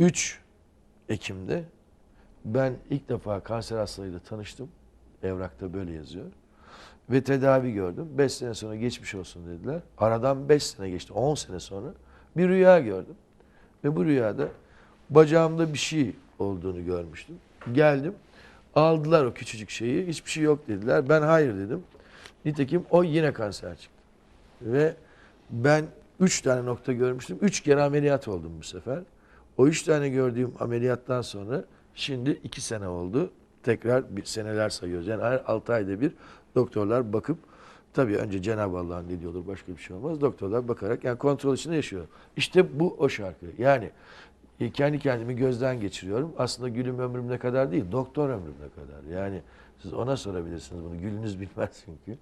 3 Ekim'de ben ilk defa kanser hastalığıyla tanıştım. Evrakta böyle yazıyor. Ve tedavi gördüm. 5 sene sonra geçmiş olsun dediler. Aradan 5 sene geçti. 10 sene sonra bir rüya gördüm. Ve bu rüyada bacağımda bir şey olduğunu görmüştüm. Geldim. Aldılar o küçücük şeyi. Hiçbir şey yok dediler. Ben hayır dedim. Nitekim o yine kanser çıktı. Ve ben 3 tane nokta görmüştüm. 3 kere ameliyat oldum bu sefer. O 3 tane gördüğüm ameliyattan sonra şimdi 2 sene oldu. Tekrar bir seneler sayıyoruz. Yani her 6 ayda bir doktorlar bakıp tabii önce Cenab-ı Allah'ın dediği olur başka bir şey olmaz. Doktorlar bakarak yani kontrol içinde yaşıyor. İşte bu o şarkı. Yani e, kendi kendimi gözden geçiriyorum. Aslında gülüm ömrüm ne kadar değil, doktor ömrüm ne kadar. Yani siz ona sorabilirsiniz bunu. Gülünüz bilmez çünkü.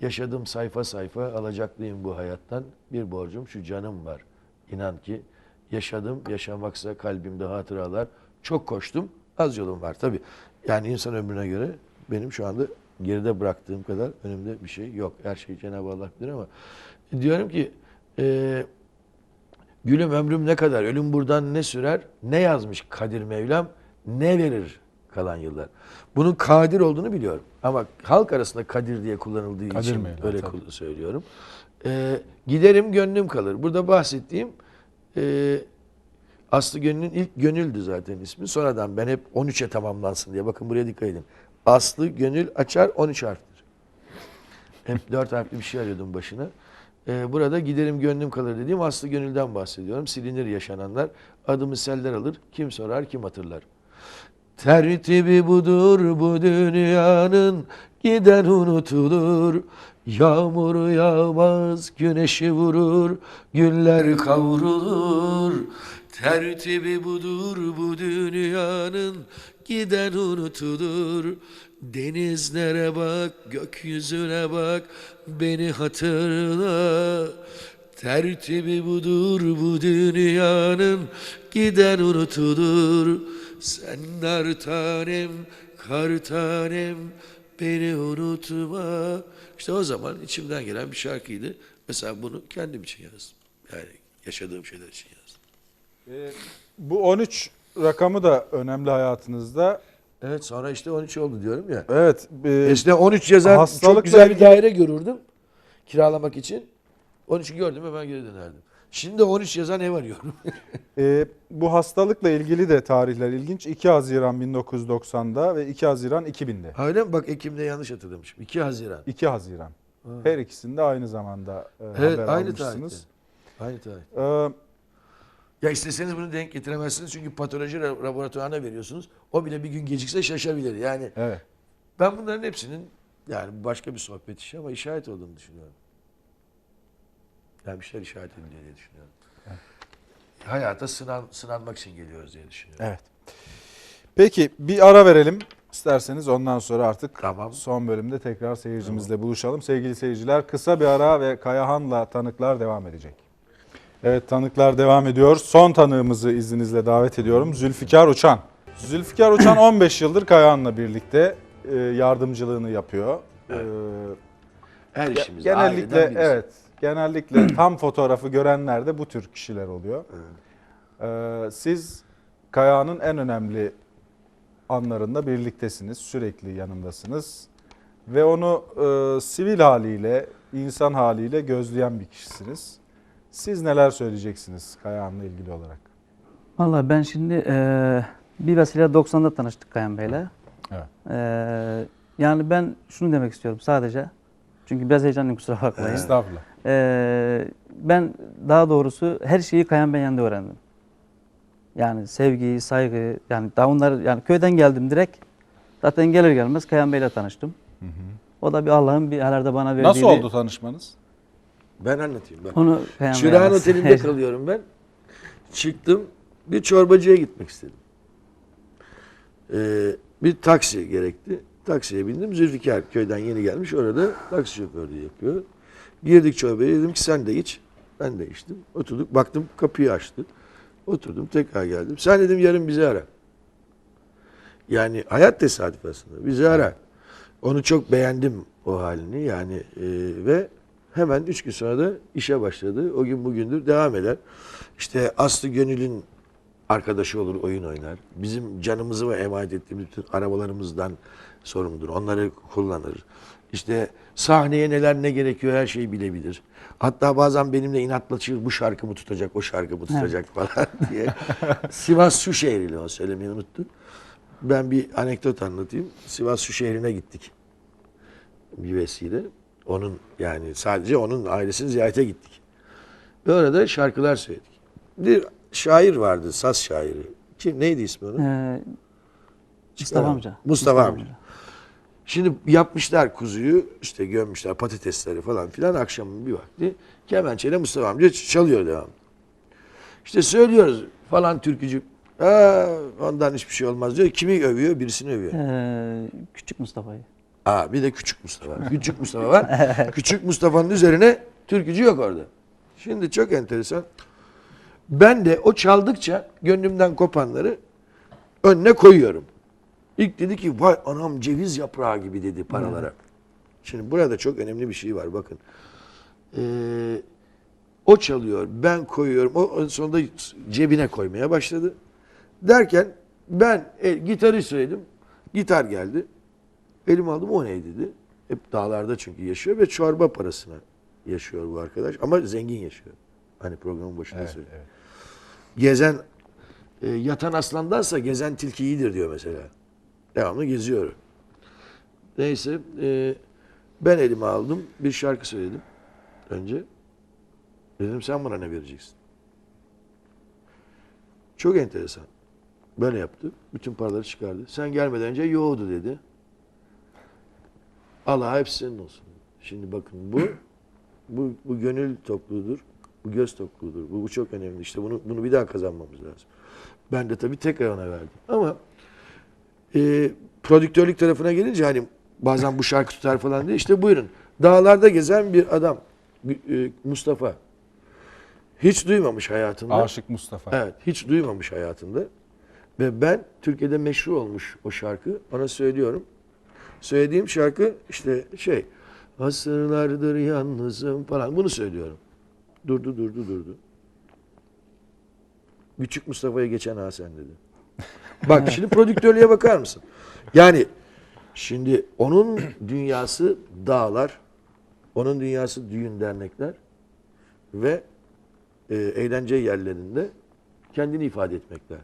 Yaşadığım sayfa sayfa alacaklıyım bu hayattan. Bir borcum şu canım var. İnan ki yaşadım, yaşamaksa kalbimde hatıralar. Çok koştum, az yolum var tabii. Yani insan ömrüne göre benim şu anda geride bıraktığım kadar önümde bir şey yok. Her şeyi Cenab-ı Allah bilir ama diyorum ki eee Gülüm ömrüm ne kadar, ölüm buradan ne sürer, ne yazmış Kadir Mevlam, ne verir kalan yıllar. Bunun kadir olduğunu biliyorum. Ama halk arasında kadir diye kullanıldığı Kadir için Mevlam, öyle tabii. söylüyorum. Ee, giderim gönlüm kalır. Burada bahsettiğim e, Aslı Gönül'ün ilk Gönül'dü zaten ismi. Sonradan ben hep 13'e tamamlansın diye. Bakın buraya dikkat edin. Aslı Gönül açar 13 harftir. Hep dört harfli bir şey arıyordum başına. Ee, burada giderim gönlüm kalır dediğim Aslı Gönül'den bahsediyorum. Silinir yaşananlar. Adımı seller alır. Kim sorar kim hatırlar. Tertibi budur bu dünyanın giden unutulur. Yağmur yağmaz güneşi vurur güller kavrulur. Tertibi budur bu dünyanın giden unutulur. Denizlere bak gökyüzüne bak beni hatırla. Tertibi budur bu dünyanın giden unutulur. Sen nar tanem, kar tanem beni unutma. İşte o zaman içimden gelen bir şarkıydı. Mesela bunu kendim için yazdım. Yani yaşadığım şeyler için yazdım. Ee, bu 13 rakamı da önemli hayatınızda. Evet sonra işte 13 oldu diyorum ya. Evet. e, Eskiden 13 yazan çok güzel bir daire görürdüm. Kiralamak için. 13'ü gördüm hemen geri dönerdim. Şimdi 13 yazan ev arıyorum. e, bu hastalıkla ilgili de tarihler ilginç. 2 Haziran 1990'da ve 2 Haziran 2000'de. Öyle mi? Bak Ekim'de yanlış hatırlamışım. 2 Haziran. 2 Haziran. Her ikisinde aynı zamanda e, Evet haber aynı almışsınız. tarihte. Aynı tarih. Ee, Ya isteseniz bunu denk getiremezsiniz çünkü patoloji ra- laboratuvarına veriyorsunuz. O bile bir gün gecikse şaşabilir. Yani evet. ben bunların hepsinin yani başka bir sohbet işi ama işaret olduğunu düşünüyorum. Yani bir şeyler işaret ediliyor diye düşünüyorum. Hayata sınan, sınanmak için geliyoruz diye düşünüyorum. Evet. Peki bir ara verelim. İsterseniz ondan sonra artık Tamam. son bölümde tekrar seyircimizle buluşalım. Sevgili seyirciler kısa bir ara ve Kayahan'la tanıklar devam edecek. Evet tanıklar devam ediyor. Son tanığımızı izninizle davet ediyorum. Zülfikar Uçan. Zülfikar Uçan 15 yıldır Kayahan'la birlikte e, yardımcılığını yapıyor. Evet. Ee, Her Ge- işimiz genellikle evet genellikle tam fotoğrafı görenler de bu tür kişiler oluyor. Ee, siz Kaya'nın en önemli anlarında birliktesiniz, sürekli yanındasınız ve onu e, sivil haliyle, insan haliyle gözleyen bir kişisiniz. Siz neler söyleyeceksiniz Kaya'nınla ilgili olarak? Vallahi ben şimdi eee bir vesile 90'da tanıştık Kayan Bey'le. Evet. Eee, yani ben şunu demek istiyorum sadece. Çünkü biraz heyecanlıyım kusura bakmayın. Estağfurullah. Eee, ben daha doğrusu her şeyi Kayan Bey'in yanında öğrendim. Yani sevgi, saygı, yani daha onlar yani köyden geldim direkt. Zaten gelir gelmez Kayan Bey'le tanıştım. O da bir Allah'ın bir herhalde bana verdiği Nasıl oldu tanışmanız? Ben anlatayım bak. Onu Kayan Bey Çırağan anlatsın. Oteli'nde kalıyorum ben. Çıktım. Bir çorbacıya gitmek istedim. Ee, bir taksi gerekti. Taksiye bindim. Zülfikar köyden yeni gelmiş. Orada taksi şoförlüğü yapıyor. Girdik çorbaya. Dedim ki sen de iç. Ben de içtim. Oturduk. Baktım kapıyı açtı. Oturdum. Tekrar geldim. Sen dedim yarın bizi ara. Yani hayat tesadüf aslında. Bizi ara. Onu çok beğendim o halini yani e, ve hemen üç gün sonra da işe başladı. O gün bugündür devam eder. İşte Aslı Gönül'ün Arkadaşı olur, oyun oynar. Bizim canımızı ve emanet ettiğimiz bütün arabalarımızdan sorumludur. Onları kullanır. İşte sahneye neler ne gerekiyor her şeyi bilebilir. Hatta bazen benimle inatlaşır bu şarkı mı tutacak, o şarkı mı tutacak falan diye. Sivas şu şehrili o söylemeyi unuttum. Ben bir anekdot anlatayım. Sivas şu şehrine gittik. Bir vesile. Onun yani sadece onun ailesini ziyarete gittik. Ve orada şarkılar söyledik. Bir şair vardı, saz şairi. Kim neydi ismi onun? Ee, Mustafa amca. Mustafa amca. Şimdi yapmışlar kuzuyu, işte gömmüşler patatesleri falan filan akşamın bir vakti. Kemençeyle Mustafa amca çalıyor devam. İşte söylüyoruz falan türkücü. Aa, ondan hiçbir şey olmaz diyor. Kimi övüyor? Birisini övüyor. Ee, küçük Mustafa'yı. Aa, bir de küçük Mustafa. var. Küçük Mustafa var. küçük Mustafa'nın üzerine türkücü yok orada. Şimdi çok enteresan. Ben de o çaldıkça gönlümden kopanları önüne koyuyorum. İlk dedi ki vay anam ceviz yaprağı gibi dedi paralara. Şimdi burada çok önemli bir şey var bakın. Ee, o çalıyor, ben koyuyorum. O en sonunda cebine koymaya başladı. Derken ben e, gitarı söyledim. Gitar geldi. Elim aldım o ne dedi. Hep dağlarda çünkü yaşıyor ve çorba parasına yaşıyor bu arkadaş. Ama zengin yaşıyor. Hani programın başında Evet, söyledi. evet. Gezen e, yatan aslandansa gezen tilki iyidir diyor mesela. Devamlı geziyor. Neyse e, ben elime aldım bir şarkı söyledim önce. Dedim sen bana ne vereceksin? Çok enteresan. Böyle yaptı. Bütün paraları çıkardı. Sen gelmeden önce yoğdu dedi. Allah hepsi senin olsun. Şimdi bakın bu bu bu gönül tokluğudur. Bu göz tokluğudur. Bu, bu çok önemli. İşte bunu bunu bir daha kazanmamız lazım. Ben de tabii tekrar ona verdim. Ama e, prodüktörlük tarafına gelince hani bazen bu şarkı tutar falan diye işte buyurun. Dağlarda gezen bir adam e, Mustafa. Hiç duymamış hayatında. Aşık Mustafa. Evet, hiç duymamış hayatında. Ve ben Türkiye'de meşhur olmuş o şarkı. Ona söylüyorum. Söylediğim şarkı işte şey, asırlardır yalnızım falan. Bunu söylüyorum. Durdu, durdu, durdu. Küçük Mustafa'ya geçen ha sen dedi. Bak şimdi prodüktörlüğe bakar mısın? Yani şimdi onun dünyası dağlar, onun dünyası düğün dernekler ve e, eğlence yerlerinde kendini ifade etmekler.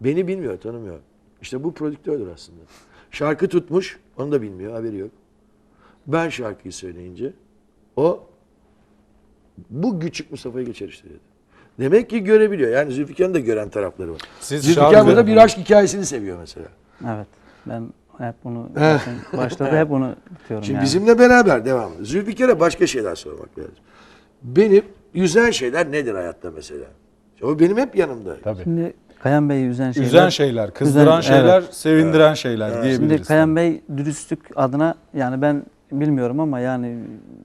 Beni bilmiyor, tanımıyor. İşte bu prodüktördür aslında. Şarkı tutmuş, onu da bilmiyor, haberi yok. Ben şarkıyı söyleyince o bu küçük Mustafa'yı geçer işte dedi. Demek ki görebiliyor. Yani Zülfikar'ın da gören tarafları var. Siz Zülfikar burada bir aşk hikayesini seviyor mesela. Evet. Ben hep bunu zaten başlarda hep bunu tutuyorum Şimdi yani. bizimle beraber devamlı. Zülfikar'a başka şeyler sormak lazım. Benim yüzen şeyler nedir hayatta mesela? O benim hep yanımda. Tabii. Şimdi Kayan Bey'i üzen şeyler. Üzen şeyler, kızdıran Üzen- şeyler, sevindiren şeyler Şimdi diyebiliriz. Kayan Bey dürüstlük adına yani ben bilmiyorum ama yani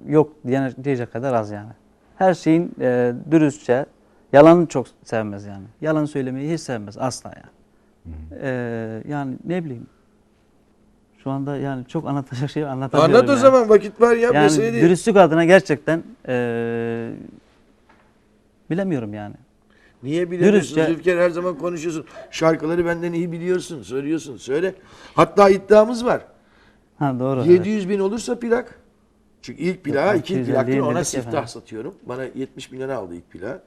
yok diyen diyecek kadar az yani. Her şeyin e, dürüstçe, yalanı çok sevmez yani. Yalan söylemeyi hiç sevmez asla yani. E, yani ne bileyim. Şu anda yani çok anlatacak şey anlatamıyorum. Anlat o yani. zaman vakit var ya. Yani mesele değil. dürüstlük adına gerçekten e, bilemiyorum yani. Niye bilemiyorsun? Dürüstçe- Zülfikar her zaman konuşuyorsun. Şarkıları benden iyi biliyorsun. Söylüyorsun. Söyle. Hatta iddiamız var. Ha doğru. evet. 700 bin olursa plak. Çünkü ilk plağı, Yok, iki 250 plaktır ona siftah efendim. satıyorum. Bana 70 milyon aldı ilk plağı.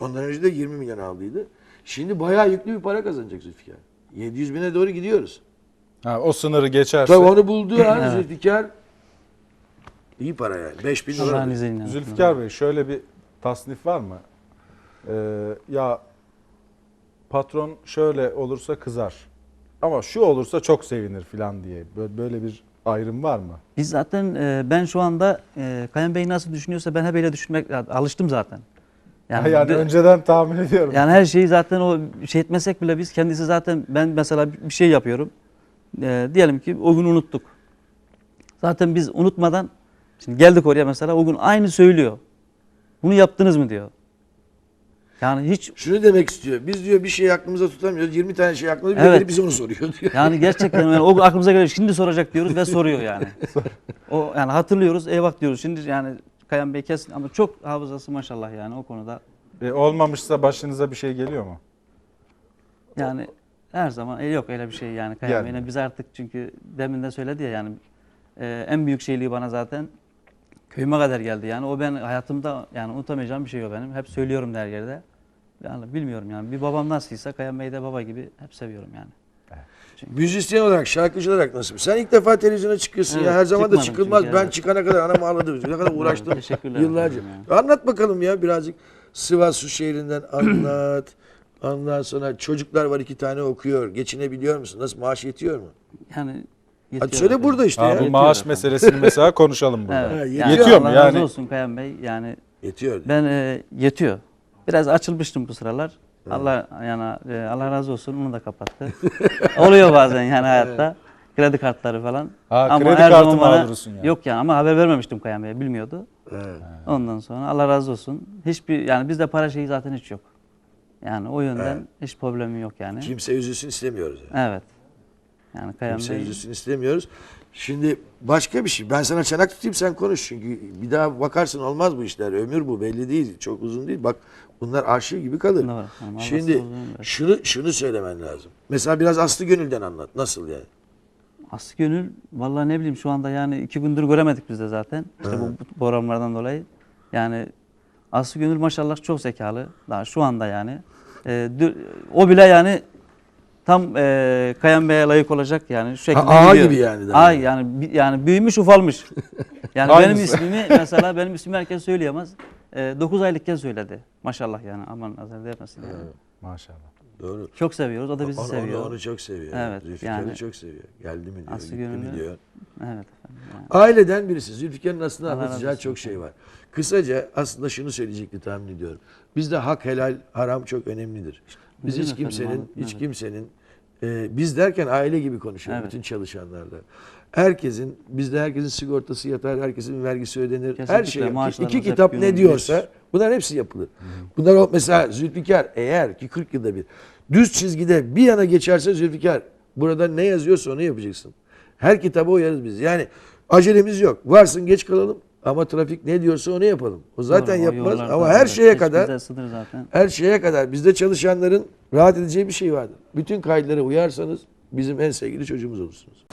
Ondan önce de 20 milyon aldıydı. Şimdi bayağı yüklü bir para kazanacak Zülfikar. 700 bine doğru gidiyoruz. Ha, o sınırı geçerse Tabii onu buldu ha Evet. Zülfikar. İyi para yani. 5 bin dolar. Zülfikar Bey şöyle bir tasnif var mı? Ee, ya patron şöyle olursa kızar. Ama şu olursa çok sevinir filan diye. Böyle, bir ayrım var mı? Biz zaten e, ben şu anda e, Kayan Bey nasıl düşünüyorsa ben hep öyle düşünmek alıştım zaten. Yani, de- önceden tahmin ediyorum. yani her şeyi zaten o şey etmesek bile biz kendisi zaten ben mesela bir şey yapıyorum. E, diyelim ki o gün unuttuk. Zaten biz unutmadan şimdi geldik oraya mesela o gün aynı söylüyor. Bunu yaptınız mı diyor. Yani hiç Şunu demek istiyor. Biz diyor bir şey aklımıza tutamıyoruz. 20 tane şey aklımıza bir de Evet. bize onu soruyor diyor. Yani gerçekten yani o aklımıza geliyor. Şimdi soracak diyoruz ve soruyor yani. o yani hatırlıyoruz. Eyvah diyoruz. Şimdi yani Kayan Bey kesin ama çok hafızası maşallah yani o konuda. E, olmamışsa başınıza bir şey geliyor mu? Yani her zaman e, yok öyle bir şey yani Kayan Gelmiyor. Bey'le biz artık çünkü demin de söyledi ya yani e, en büyük şeyliği bana zaten köyüme kadar geldi yani o ben hayatımda yani unutamayacağım bir şey o benim hep söylüyorum da her yerde yani bilmiyorum yani bir babam nasılsa Kayan Bey de baba gibi hep seviyorum yani. Müzisyen olarak, şarkıcı olarak nasıl? Sen ilk defa televizyona çıkıyorsun ya. Evet, Her zaman da çıkılmaz. çünkü, Ben evet. çıkana kadar anam ağladı. Ne kadar uğraştım teşekkürler yıllarca. efendim Anlat bakalım ya birazcık. Sivas Su şehrinden anlat. Ondan sonra çocuklar var iki tane okuyor. Geçinebiliyor musun? Nasıl maaş yetiyor mu? Yani Hadi yetiyor söyle efendim. burada işte Ha, ya. bu maaş efendim. meselesini mesela konuşalım burada. Evet. Ha, yani yetiyor mu Allah yani? razı olsun Kayan Bey yani Yetiyor. Ben e, yetiyor. Biraz açılmıştım bu sıralar. Allah yani e, Allah razı olsun onu da kapattı. Oluyor bazen yani hayatta. Kredi kartları falan. Ha, kredi kartı mağdurusun yani. Yok yani ama haber vermemiştim Kayan Bey'e bilmiyordu. Evet. Ondan sonra Allah razı olsun. Hiçbir yani bizde para şeyi zaten hiç yok. Yani o yönden Evet. hiç problemi yok yani. Kimse üzülsün istemiyoruz. Yani. Evet. Yani Kayan Kimse Bey üzülsün istemiyoruz. Şimdi başka bir şey. Ben sana çanak tutayım sen konuş. Çünkü bir daha bakarsın olmaz bu işler. Ömür bu belli değil. Çok uzun değil. Bak bunlar arşiv gibi kalır. Doğru. Tamam, Şimdi şunu şunu söylemen lazım. Mesela biraz Aslı Gönül'den anlat. Nasıl yani? Aslı Gönül vallahi ne bileyim şu anda yani iki gündür göremedik biz de zaten. İşte bu, bu programlardan dolayı. Yani Aslı Gönül maşallah çok zekalı. Daha şu anda yani. Ee, o bile yani tam e, Kayan Bey'e layık olacak yani şu şekilde ağa gidiyor. gibi yani daha. Ağa yani bi- yani büyümüş ufalmış. Yani benim Aynısı. ismimi mesela benim ismimi herkes söyleyemez. 9 aylıkken söyledi. Maşallah yani aman nazar değmesin yani. Maşallah. Doğru. Çok seviyoruz. O da bizi onu, seviyor. Onu, onu çok seviyor. Evet, Zülfikar'ı yani- çok seviyor. Geldi mi diyor, Aslı gitti mi diyor. Evet efendim. yani. Aileden birisi. Zülfikar'ın aslında Allah razı anlatacağı olsun. çok şey var. Kısaca aslında şunu söyleyecekti tahmin ediyorum. Bizde hak helal haram çok önemlidir. Biz Değil hiç efendim? kimsenin Anladım, hiç evet. kimsenin e, biz derken aile gibi konuşuyorum Evet. bütün çalışanlarda. Herkesin bizde herkesin sigortası yatar, herkesin vergisi ödenir. Her Kesinlikle, şey yap- maaşlarımız iki kitap ne diyorsa bunlar hepsi yapılır. Bunlar o mesela Zülfikar eğer ki 40 yılda bir düz çizgide bir yana geçerse Zülfikar burada ne yazıyorsa onu yapacaksın. Her kitaba uyarız biz. Yani acelemiz yok. Varsın geç kalalım ama trafik ne diyorsa onu yapalım. O zaten Doğru, o yapmaz ama evet, her şeye hiç kadar zaten. her şeye kadar bizde çalışanların rahat edeceği bir şey vardır. Bütün kayıtlara uyarsanız bizim en sevgili çocuğumuz olursunuz.